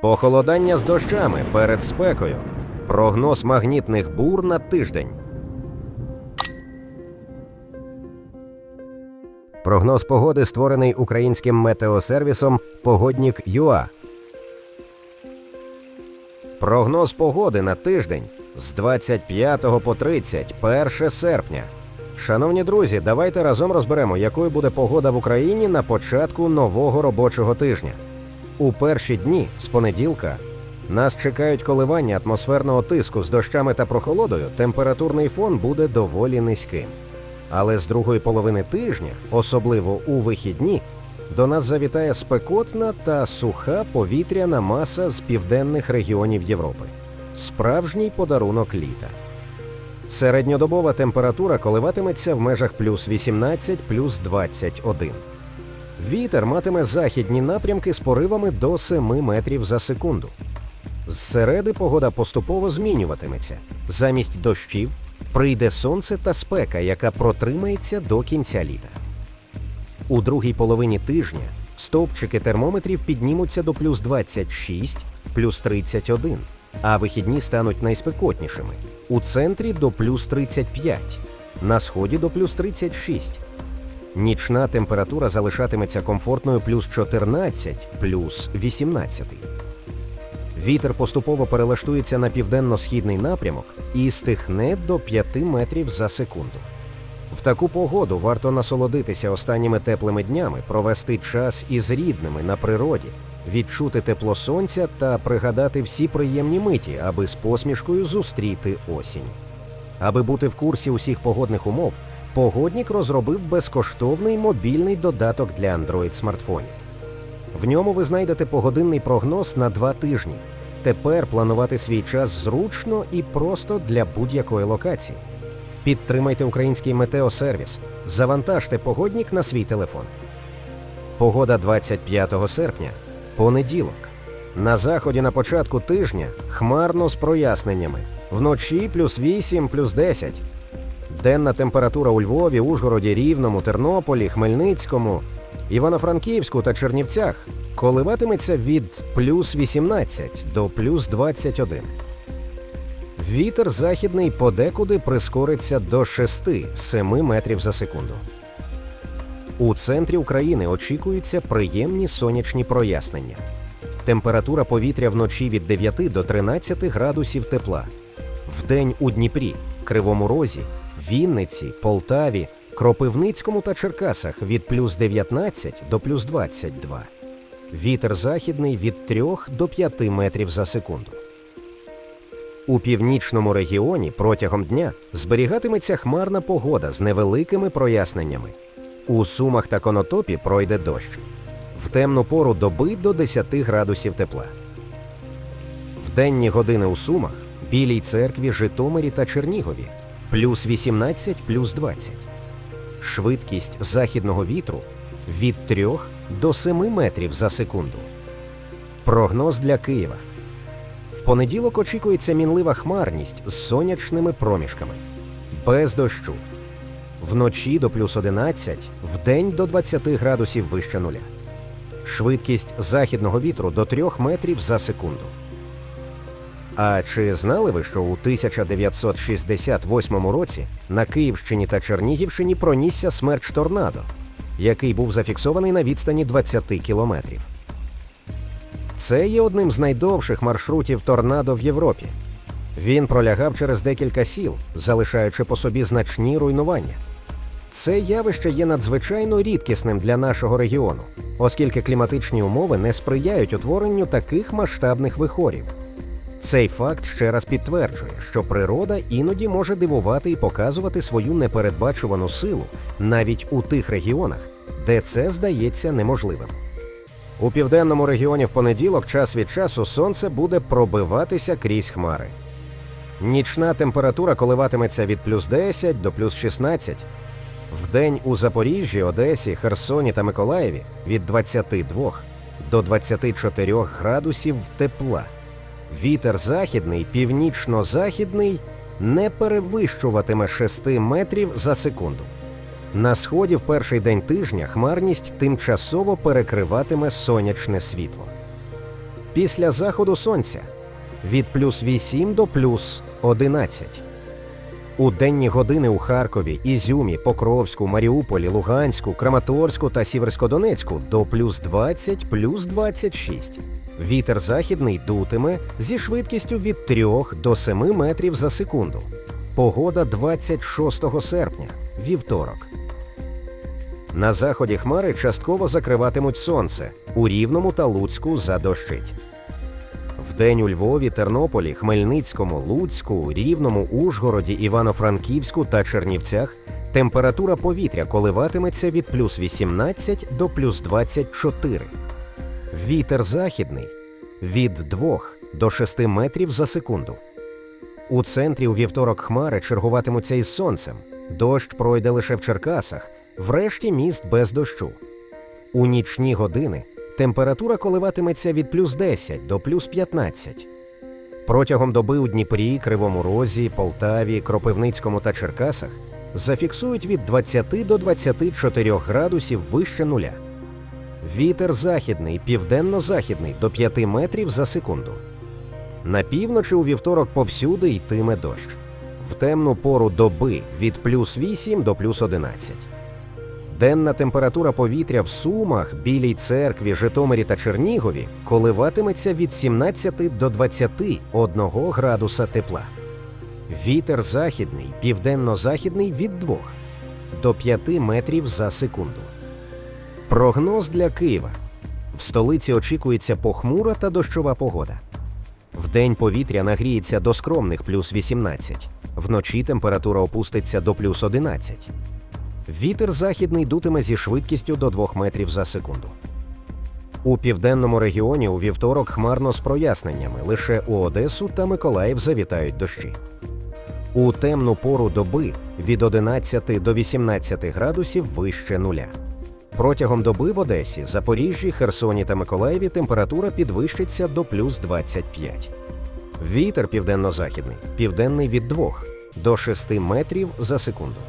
Похолодання з дощами перед спекою. Прогноз магнітних бур на тиждень. Прогноз погоди створений українським метеосервісом Погоднік ЮА. Прогноз погоди на тиждень з 25 по 31 серпня. Шановні друзі, давайте разом розберемо, якою буде погода в Україні на початку нового робочого тижня. У перші дні з понеділка нас чекають коливання атмосферного тиску з дощами та прохолодою. Температурний фон буде доволі низьким. Але з другої половини тижня, особливо у вихідні, до нас завітає спекотна та суха повітряна маса з південних регіонів Європи. Справжній подарунок літа. Середньодобова температура коливатиметься в межах плюс 18, плюс 21. Вітер матиме західні напрямки з поривами до 7 метрів за секунду. Зсереди погода поступово змінюватиметься. Замість дощів прийде сонце та спека, яка протримається до кінця літа. У другій половині тижня стовпчики термометрів піднімуться до плюс 26, плюс 31, а вихідні стануть найспекотнішими. У центрі до плюс 35, на сході до плюс 36. Нічна температура залишатиметься комфортною плюс 14, плюс 18. Вітер поступово перелаштується на південно-східний напрямок і стихне до 5 метрів за секунду. В таку погоду варто насолодитися останніми теплими днями, провести час із рідними на природі, відчути тепло сонця та пригадати всі приємні миті, аби з посмішкою зустріти осінь. Аби бути в курсі усіх погодних умов, погоднік розробив безкоштовний мобільний додаток для Android смартфонів. В ньому ви знайдете погодинний прогноз на два тижні. Тепер планувати свій час зручно і просто для будь-якої локації. Підтримайте український метеосервіс. Завантажте погоднік на свій телефон. Погода 25 серпня. Понеділок. На заході на початку тижня хмарно з проясненнями. Вночі плюс 8, плюс 10. Денна температура у Львові, Ужгороді, Рівному, Тернополі, Хмельницькому, Івано-Франківську та Чернівцях коливатиметься від плюс 18 до плюс 21. Вітер західний подекуди прискориться до 6-7 метрів за секунду. У центрі України очікуються приємні сонячні прояснення. Температура повітря вночі від 9 до 13 градусів тепла. Вдень у Дніпрі, Кривому Розі, Вінниці, Полтаві, Кропивницькому та Черкасах від плюс 19 до плюс 22. Вітер західний від 3 до 5 метрів за секунду. У північному регіоні протягом дня зберігатиметься хмарна погода з невеликими проясненнями. У Сумах та Конотопі пройде дощ. В темну пору доби до 10 градусів тепла. В денні години у Сумах, Білій церкві, Житомирі та Чернігові плюс 18, плюс 20. Швидкість західного вітру від 3 до 7 метрів за секунду. Прогноз для Києва. В понеділок очікується мінлива хмарність з сонячними проміжками. Без дощу. Вночі до плюс 11, вдень до 20 градусів вище нуля. Швидкість західного вітру до 3 метрів за секунду. А чи знали ви, що у 1968 році на Київщині та Чернігівщині пронісся смерч торнадо, який був зафіксований на відстані 20 кілометрів? Це є одним з найдовших маршрутів торнадо в Європі. Він пролягав через декілька сіл, залишаючи по собі значні руйнування. Це явище є надзвичайно рідкісним для нашого регіону, оскільки кліматичні умови не сприяють утворенню таких масштабних вихорів. Цей факт ще раз підтверджує, що природа іноді може дивувати і показувати свою непередбачувану силу навіть у тих регіонах, де це здається неможливим. У південному регіоні в понеділок час від часу сонце буде пробиватися крізь хмари. Нічна температура коливатиметься від плюс 10 до плюс 16. Вдень у Запоріжжі, Одесі, Херсоні та Миколаєві від 22 до 24 градусів тепла. Вітер західний, північно-західний не перевищуватиме 6 метрів за секунду. На сході в перший день тижня хмарність тимчасово перекриватиме сонячне світло. Після заходу сонця від плюс 8 до плюс 11. У денні години у Харкові, Ізюмі, Покровську, Маріуполі, Луганську, Краматорську та Сіверськодонецьку до плюс 20, плюс 26. Вітер західний дутиме зі швидкістю від 3 до 7 метрів за секунду. Погода 26 серпня, вівторок. На заході хмари частково закриватимуть сонце, у Рівному та Луцьку задощить. Вдень у Львові, Тернополі, Хмельницькому, Луцьку, Рівному, Ужгороді, Івано-Франківську та Чернівцях температура повітря коливатиметься від плюс 18 до плюс 24. Вітер західний від 2 до 6 метрів за секунду. У центрі у вівторок хмари чергуватимуться із сонцем. Дощ пройде лише в Черкасах, врешті міст без дощу. У нічні години температура коливатиметься від плюс 10 до плюс 15. Протягом доби у Дніпрі, Кривому Розі, Полтаві, Кропивницькому та Черкасах зафіксують від 20 до 24 градусів вище нуля. Вітер західний, південно-західний до 5 метрів за секунду. На півночі у вівторок повсюди йтиме дощ. В темну пору доби від плюс 8 до плюс 11. Денна температура повітря в Сумах, Білій церкві, Житомирі та Чернігові коливатиметься від 17 до 21 градуса тепла. Вітер західний, південно-західний від 2 до 5 метрів за секунду. Прогноз для Києва. В столиці очікується похмура та дощова погода. Вдень повітря нагріється до скромних плюс 18, вночі температура опуститься до плюс 11. Вітер західний дутиме зі швидкістю до 2 метрів за секунду. У південному регіоні у вівторок хмарно з проясненнями. Лише у Одесу та Миколаїв завітають дощі. У темну пору доби від 11 до 18 градусів вище нуля. Протягом доби в Одесі, Запоріжжі, Херсоні та Миколаєві температура підвищиться до плюс 25. Вітер південно-західний, південний від 2 до 6 метрів за секунду.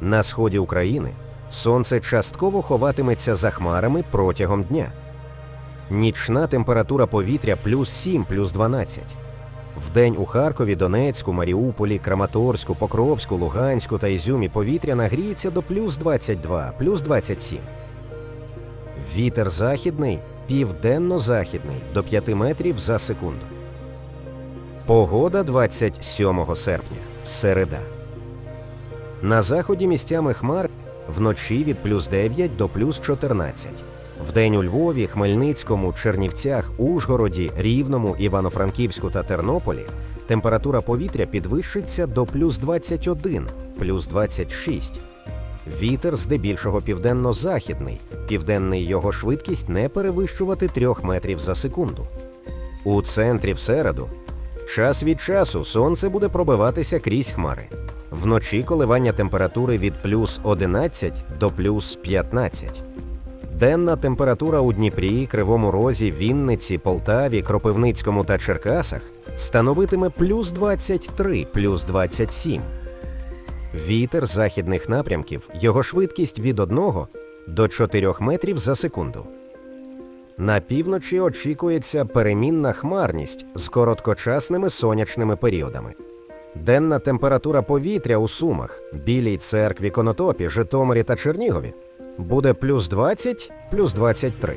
На сході України сонце частково ховатиметься за хмарами протягом дня. Нічна температура повітря плюс 7, плюс 12. Вдень у Харкові, Донецьку, Маріуполі, Краматорську, Покровську, Луганську та Ізюмі повітря нагріється до плюс 22, плюс 27. Вітер західний, південно-західний до 5 метрів за секунду. Погода 27 серпня. Середа. На заході місцями хмар вночі від плюс 9 до плюс 14. Вдень у Львові, Хмельницькому, Чернівцях, Ужгороді, Рівному, Івано-Франківську та Тернополі температура повітря підвищиться до плюс 21, плюс 26. Вітер здебільшого південно-західний, південний його швидкість не перевищувати 3 метрів за секунду. У центрі в середу час від часу сонце буде пробиватися крізь хмари. Вночі коливання температури від плюс 11 до плюс 15. Денна температура у Дніпрі, Кривому Розі, Вінниці, Полтаві, Кропивницькому та Черкасах становитиме плюс 23, плюс 27. Вітер західних напрямків, його швидкість від 1 до 4 метрів за секунду. На півночі очікується перемінна хмарність з короткочасними сонячними періодами. Денна температура повітря у Сумах, Білій церкві, Конотопі, Житомирі та Чернігові буде плюс 20, плюс 23.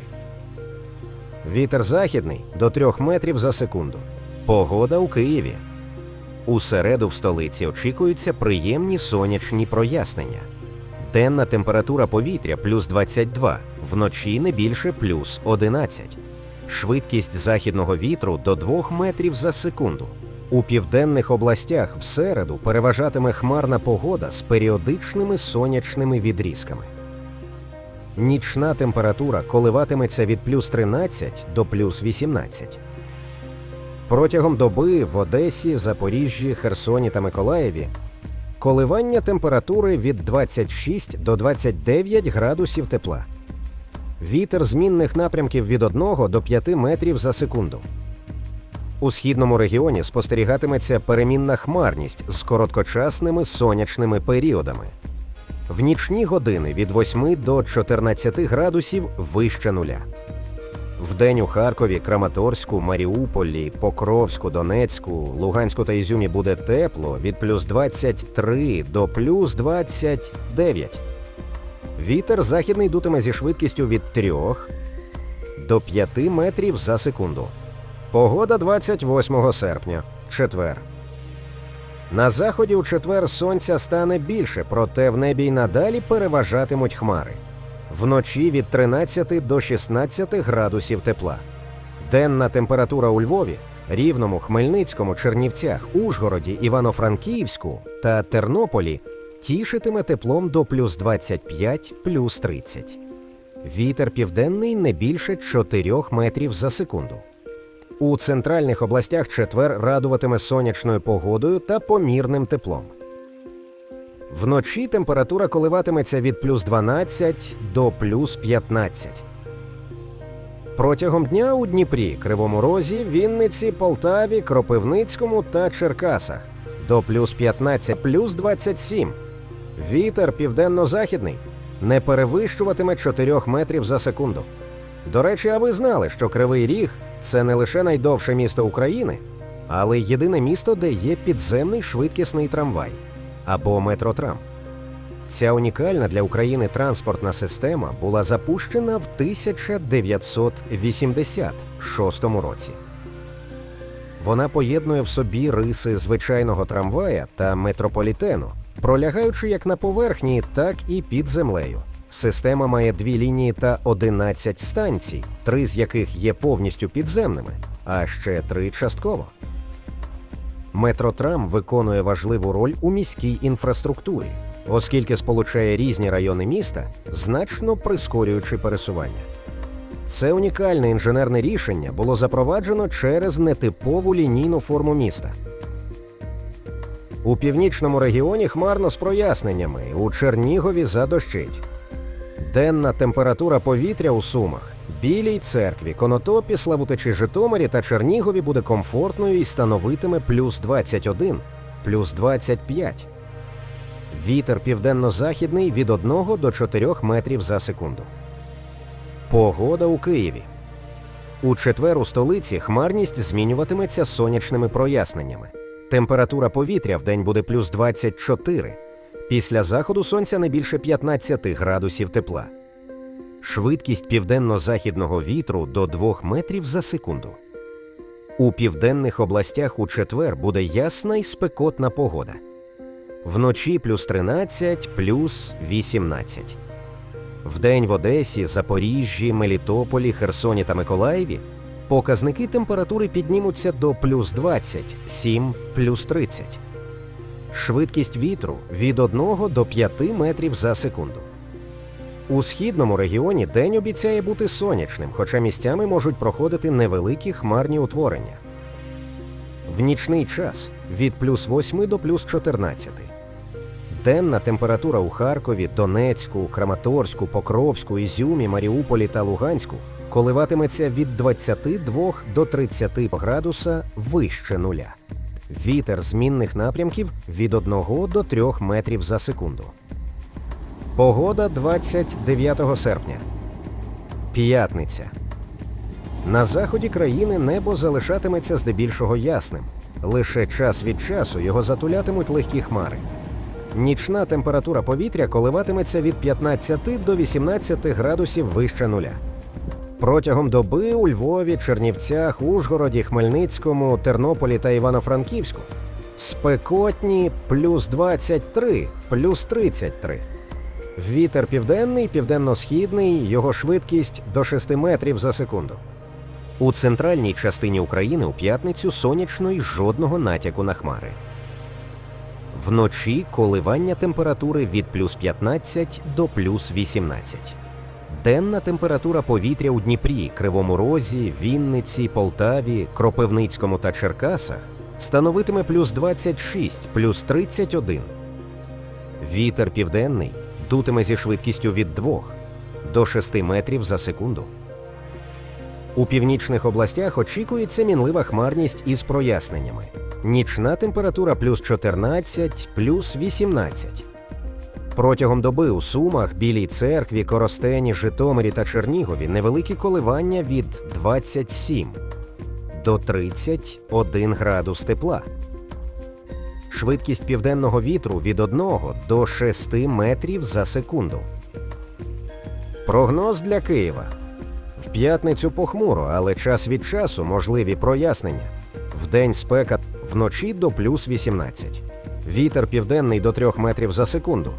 Вітер західний до 3 метрів за секунду. Погода у Києві. У середу в столиці очікуються приємні сонячні прояснення. Денна температура повітря плюс 22, вночі не більше плюс 11. Швидкість західного вітру до 2 метрів за секунду. У південних областях в середу переважатиме хмарна погода з періодичними сонячними відрізками. Нічна температура коливатиметься від плюс 13 до плюс 18. Протягом доби в Одесі, Запоріжжі, Херсоні та Миколаєві коливання температури від 26 до 29 градусів тепла. Вітер змінних напрямків від 1 до 5 метрів за секунду. У східному регіоні спостерігатиметься перемінна хмарність з короткочасними сонячними періодами. В нічні години від 8 до 14 градусів вище нуля. Вдень у Харкові, Краматорську, Маріуполі, Покровську, Донецьку, Луганську та Ізюмі буде тепло від плюс 23 до плюс 29. Вітер західний дутиме зі швидкістю від 3 до 5 метрів за секунду. Погода 28 серпня, четвер. На заході у четвер сонця стане більше, проте в небі й надалі переважатимуть хмари. Вночі від 13 до 16 градусів тепла. Денна температура у Львові, Рівному, Хмельницькому, Чернівцях, Ужгороді, Івано-Франківську та Тернополі тішитиме теплом до плюс 25, плюс 30. Вітер південний не більше 4 метрів за секунду. У центральних областях четвер радуватиме сонячною погодою та помірним теплом. Вночі температура коливатиметься від плюс 12 до плюс 15. Протягом дня у Дніпрі, Кривому Розі, Вінниці, Полтаві, Кропивницькому та Черкасах до плюс 15 плюс 27. Вітер південно-західний не перевищуватиме 4 метрів за секунду. До речі, а ви знали, що Кривий Ріг це не лише найдовше місто України, але й єдине місто, де є підземний швидкісний трамвай або метротрам. Ця унікальна для України транспортна система була запущена в 1986 році. Вона поєднує в собі риси звичайного трамвая та метрополітену, пролягаючи як на поверхні, так і під землею. Система має дві лінії та 11 станцій, три з яких є повністю підземними, а ще три частково. Метротрам виконує важливу роль у міській інфраструктурі, оскільки сполучає різні райони міста, значно прискорюючи пересування. Це унікальне інженерне рішення було запроваджено через нетипову лінійну форму міста. У північному регіоні хмарно з проясненнями, у Чернігові задощить. Денна температура повітря у Сумах, Білій церкві, Конотопі, Славутичі Житомирі та Чернігові буде комфортною і становитиме плюс 21, плюс 25. Вітер південно-західний від 1 до 4 метрів за секунду. Погода у Києві. У четвер у столиці хмарність змінюватиметься сонячними проясненнями. Температура повітря в день буде плюс 24. Після заходу сонця не більше 15 градусів тепла. Швидкість південно-західного вітру до 2 метрів за секунду. У південних областях у четвер буде ясна й спекотна погода. Вночі плюс 13, плюс 18. Вдень в Одесі, Запоріжжі, Мелітополі, Херсоні та Миколаєві показники температури піднімуться до плюс 20, 7, плюс 30. Швидкість вітру від 1 до 5 метрів за секунду. У східному регіоні день обіцяє бути сонячним, хоча місцями можуть проходити невеликі хмарні утворення. В нічний час від плюс 8 до плюс 14. Денна температура у Харкові, Донецьку, Краматорську, Покровську, Ізюмі, Маріуполі та Луганську коливатиметься від 22 до 30 градуса вище нуля. Вітер змінних напрямків від 1 до 3 метрів за секунду. Погода 29 серпня. П'ятниця. На заході країни небо залишатиметься здебільшого ясним. Лише час від часу його затулятимуть легкі хмари. Нічна температура повітря коливатиметься від 15 до 18 градусів вище нуля. Протягом доби у Львові, Чернівцях, Ужгороді, Хмельницькому, Тернополі та Івано-Франківську спекотні плюс 23, плюс 33. Вітер південний, південно-східний, його швидкість до 6 метрів за секунду. У центральній частині України у п'ятницю сонячно й жодного натяку на хмари. Вночі коливання температури від плюс 15 до плюс 18. Денна температура повітря у Дніпрі, Кривому Розі, Вінниці, Полтаві, Кропивницькому та Черкасах становитиме плюс 26, плюс 31. Вітер південний дутиме зі швидкістю від 2 до 6 метрів за секунду. У північних областях очікується мінлива хмарність із проясненнями. Нічна температура плюс 14, плюс 18. Протягом доби у Сумах, Білій церкві, Коростені, Житомирі та Чернігові невеликі коливання від 27 до 31 градус тепла. Швидкість південного вітру від 1 до 6 метрів за секунду. Прогноз для Києва. В п'ятницю похмуро, але час від часу можливі прояснення. Вдень спека вночі до плюс 18. Вітер південний до 3 метрів за секунду.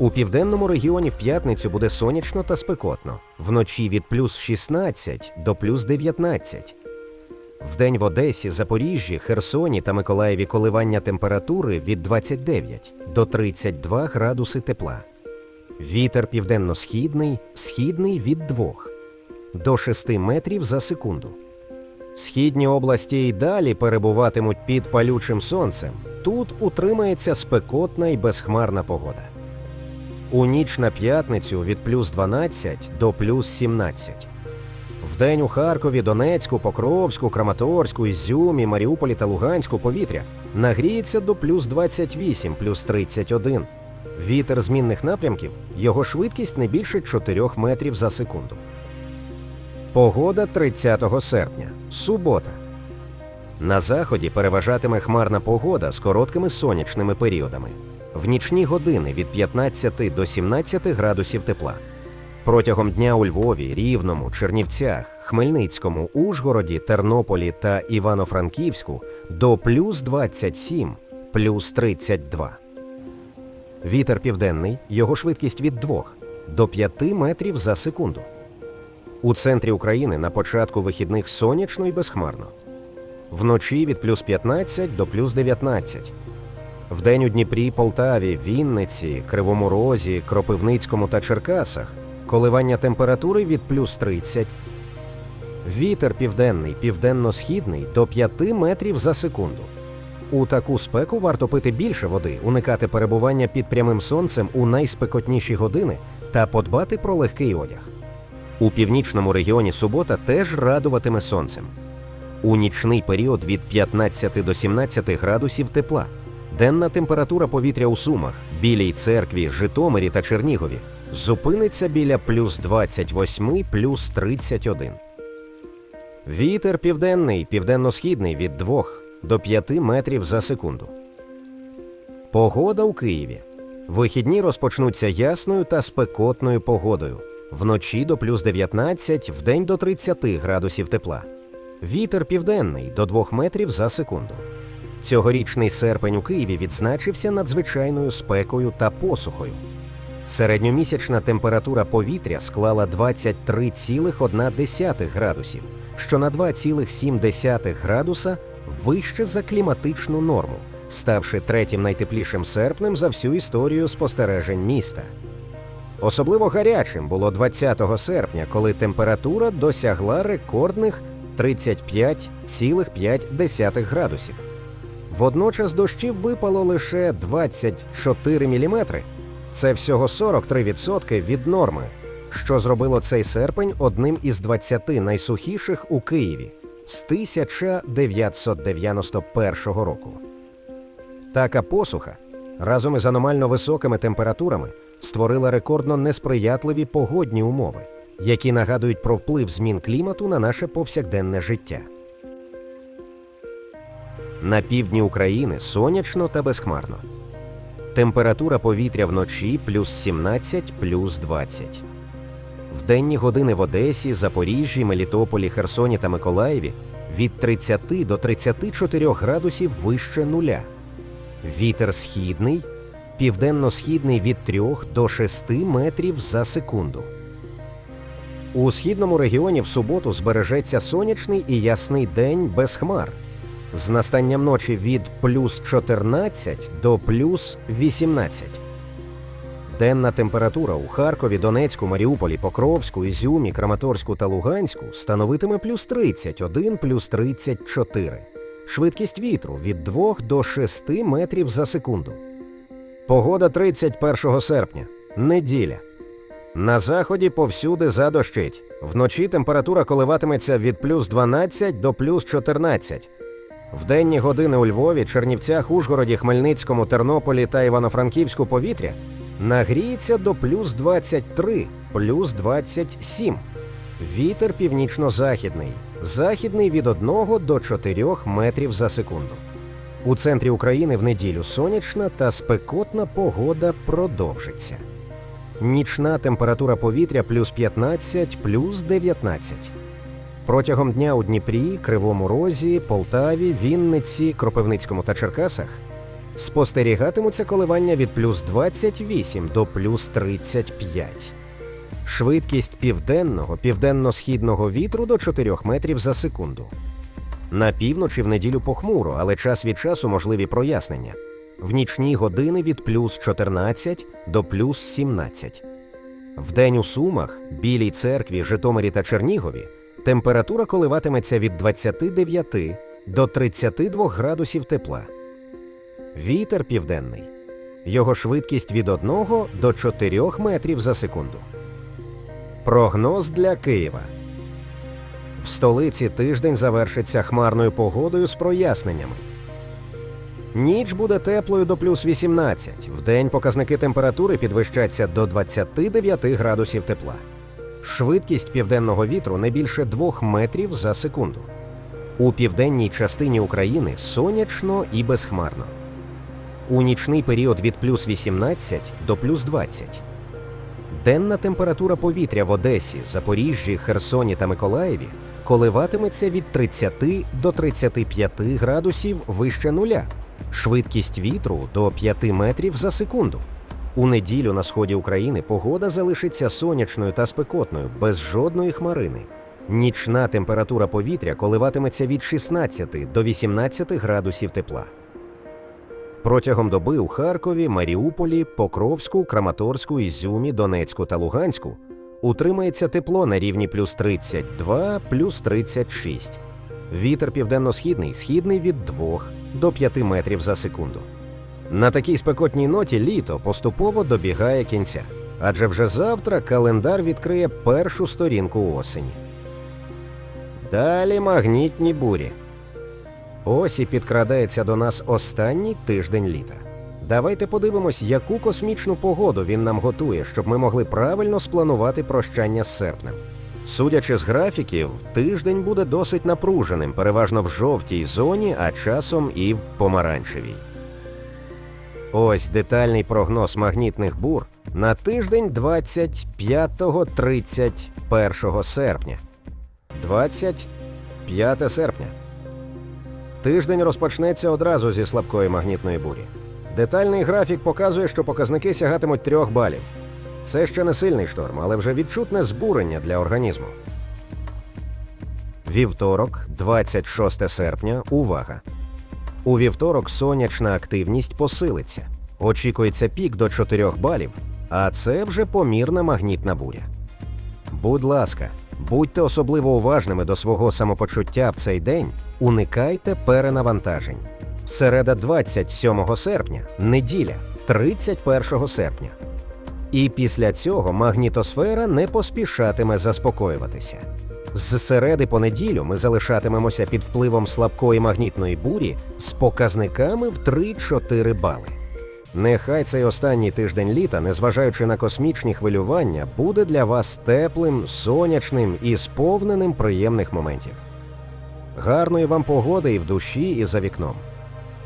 У південному регіоні в п'ятницю буде сонячно та спекотно. Вночі від плюс 16 до плюс 19. Вдень в Одесі, Запоріжжі, Херсоні та Миколаєві коливання температури від 29 до 32 градуси тепла. Вітер південно-східний, східний від 2 до 6 метрів за секунду. Східні області й далі перебуватимуть під палючим сонцем. Тут утримається спекотна і безхмарна погода. У ніч на п'ятницю від плюс 12 до плюс 17. Вдень у Харкові, Донецьку, Покровську, Краматорську, Ізюмі, Маріуполі та Луганську повітря нагріється до плюс 28, плюс 31. Вітер змінних напрямків, його швидкість не більше 4 метрів за секунду. Погода 30 серпня. Субота. На заході переважатиме хмарна погода з короткими сонячними періодами. В нічні години від 15 до 17 градусів тепла. Протягом дня у Львові, Рівному, Чернівцях, Хмельницькому, Ужгороді, Тернополі та Івано-Франківську до плюс 27, плюс 32. Вітер південний, його швидкість від 2 до 5 метрів за секунду. У центрі України на початку вихідних сонячно і безхмарно. Вночі від плюс 15 до плюс 19. Вдень у Дніпрі, Полтаві, Вінниці, Кривому Розі, Кропивницькому та Черкасах коливання температури від плюс 30. Вітер південний, південно-східний до 5 метрів за секунду. У таку спеку варто пити більше води, уникати перебування під прямим сонцем у найспекотніші години та подбати про легкий одяг. У північному регіоні субота теж радуватиме сонцем. У нічний період від 15 до 17 градусів тепла. Денна температура повітря у Сумах, Білій церкві, Житомирі та Чернігові зупиниться біля плюс 28, плюс 31. Вітер південний, південно-східний від 2 до 5 метрів за секунду. Погода у Києві. Вихідні розпочнуться ясною та спекотною погодою. Вночі до плюс 19, вдень до 30 градусів тепла. Вітер південний до 2 метрів за секунду. Цьогорічний серпень у Києві відзначився надзвичайною спекою та посухою. Середньомісячна температура повітря склала 23,1 градусів, що на 2,7 градуса вище за кліматичну норму, ставши третім найтеплішим серпнем за всю історію спостережень міста. Особливо гарячим було 20 серпня, коли температура досягла рекордних 35,5 градусів. Водночас дощів випало лише 24 мм. Це всього 43% від норми, що зробило цей серпень одним із 20 найсухіших у Києві з 1991 року. Така посуха разом із аномально високими температурами створила рекордно несприятливі погодні умови, які нагадують про вплив змін клімату на наше повсякденне життя. На півдні України сонячно та безхмарно. Температура повітря вночі плюс 17, плюс 20. В денні години в Одесі, Запоріжжі, Мелітополі, Херсоні та Миколаєві від 30 до 34 градусів вище нуля. Вітер східний, південно-східний від 3 до 6 метрів за секунду. У східному регіоні в суботу збережеться сонячний і ясний день без хмар з настанням ночі від плюс 14 до плюс 18. Денна температура у Харкові, Донецьку, Маріуполі, Покровську, Ізюмі, Краматорську та Луганську становитиме плюс 31, плюс 34. Швидкість вітру від 2 до 6 метрів за секунду. Погода 31 серпня. Неділя. На заході повсюди задощить. Вночі температура коливатиметься від плюс 12 до плюс 14. В денні години у Львові, Чернівцях, Ужгороді, Хмельницькому, Тернополі та Івано-Франківську повітря Нагріється до плюс 23, плюс 27. Вітер північно-західний. Західний від 1 до 4 метрів за секунду. У центрі України в неділю сонячна та спекотна погода продовжиться. Нічна температура повітря плюс 15, плюс 19. Протягом дня у Дніпрі, Кривому Розі, Полтаві, Вінниці, Кропивницькому та Черкасах спостерігатимуться коливання від плюс 28 до плюс 35. Швидкість південного, південно-східного вітру до 4 метрів за секунду. На півночі в неділю похмуро, але час від часу можливі прояснення. В нічні години від плюс 14 до плюс 17. Вдень у Сумах, Білій церкві, Житомирі та Чернігові температура коливатиметься від 29 до 32 градусів тепла. Вітер південний. Його швидкість від 1 до 4 метрів за секунду. Прогноз для Києва. В столиці тиждень завершиться хмарною погодою з проясненнями. Ніч буде теплою до плюс 18. Вдень показники температури підвищаться до 29 градусів тепла. Швидкість південного вітру не більше 2 метрів за секунду. У південній частині України сонячно і безхмарно. У нічний період від плюс 18 до плюс 20. Денна температура повітря в Одесі, Запоріжжі, Херсоні та Миколаєві коливатиметься від 30 до 35 градусів вище нуля, швидкість вітру до 5 метрів за секунду. У неділю на сході України погода залишиться сонячною та спекотною, без жодної хмарини. Нічна температура повітря коливатиметься від 16 до 18 градусів тепла. Протягом доби у Харкові, Маріуполі, Покровську, Краматорську, Ізюмі, Донецьку та Луганську утримається тепло на рівні плюс 32, плюс 36. Вітер південно-східний, східний від 2 до 5 метрів за секунду. На такій спекотній ноті літо поступово добігає кінця, адже вже завтра календар відкриє першу сторінку осені. Далі магнітні бурі. Ось і підкрадається до нас останній тиждень літа. Давайте подивимось, яку космічну погоду він нам готує, щоб ми могли правильно спланувати прощання з серпнем. Судячи з графіків, тиждень буде досить напруженим, переважно в жовтій зоні, а часом і в помаранчевій. Ось детальний прогноз магнітних бур на тиждень 25-31 серпня. 25 серпня. Тиждень розпочнеться одразу зі слабкої магнітної бурі. Детальний графік показує, що показники сягатимуть трьох балів. Це ще не сильний шторм, але вже відчутне збурення для організму. Вівторок, 26 серпня. Увага! У вівторок сонячна активність посилиться. Очікується пік до 4 балів, а це вже помірна магнітна буря. Будь ласка, будьте особливо уважними до свого самопочуття в цей день, уникайте перенавантажень. Середа 27 серпня, неділя 31 серпня. І після цього магнітосфера не поспішатиме заспокоюватися. З середи по неділю ми залишатимемося під впливом слабкої магнітної бурі з показниками в 3-4 бали. Нехай цей останній тиждень літа, незважаючи на космічні хвилювання, буде для вас теплим, сонячним і сповненим приємних моментів. Гарної вам погоди і в душі, і за вікном.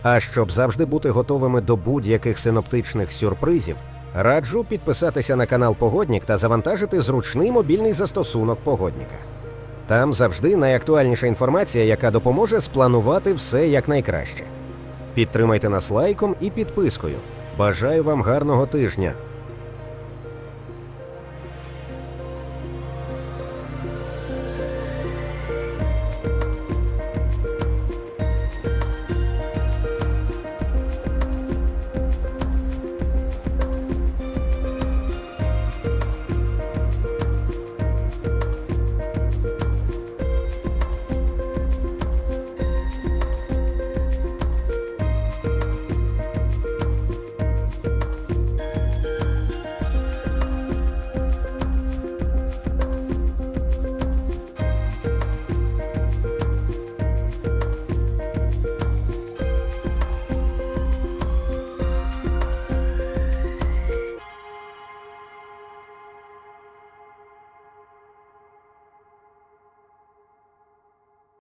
А щоб завжди бути готовими до будь-яких синоптичних сюрпризів, раджу підписатися на канал Погоднік та завантажити зручний мобільний застосунок погодніка. Там завжди найактуальніша інформація, яка допоможе спланувати все якнайкраще. Підтримайте нас лайком і підпискою. Бажаю вам гарного тижня!